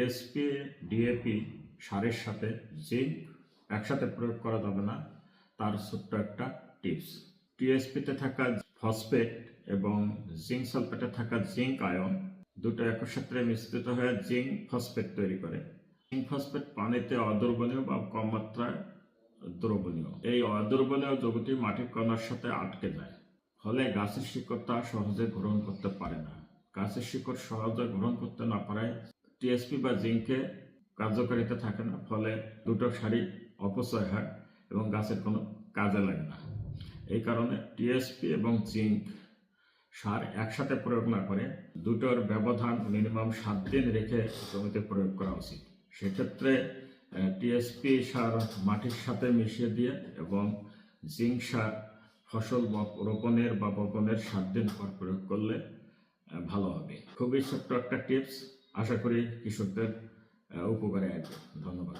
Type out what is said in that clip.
TSP DAP সারের সাথে zinc একসাথে প্রয়োগ করা যাবে না। তার ছোট্ট একটা টিপস। টিএসপিতে থাকা ফসফেট এবং জিঙ্ক সালফেটে থাকা জিঙ্ক আয়ন দুটো একসাথে মিশ্রিত হয়ে জিঙ্ক ফসফেট তৈরি করে। জিঙ্ক ফসফেট পানিতে অদ্রবণীয় বা কম মাত্রায় দ্রবণীয়। এই অদ্রবণীয় যৌগটি মাটির কণার সাথে আটকে যায়। ফলে গাছের শিকড় তা সহজে গ্রহণ করতে পারে না। গাছের শিকড় সহজে গ্রহণ করতে না পারায় টিএসপি বা জিঙ্কে কার্যকারিতা থাকে না, ফলে দুটো সারি অপচয় হয় এবং গাছের কোনো কাজে লাগে না। এই কারণে টিএসপি এবং জিঙ্ক সার একসাথে প্রয়োগ না করে দুটোর ব্যবধান মিনিমাম সাত দিন রেখে জমিতে প্রয়োগ করা উচিত। সেক্ষেত্রে টিএসপি সার মাটির সাথে মিশিয়ে দিয়ে এবং জিঙ্ক সার ফসল রোপণের বা বপনের সাত দিন পর প্রয়োগ করলে ভালো হবে। খুবই ছোট্ট একটা টিপস। আশা করি কৃষকদের উপকারে আসবে। ধন্যবাদ।